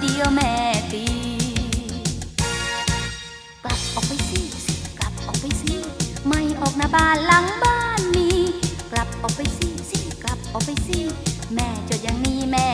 เดียวแม่ตี กลับออกไปสิกลับออกไปสิ ไม่ออกหน้าบ้านหลังบ้านมี กลับออกไปสิสิกลับออกไปสิ แม่จะยังมีแม่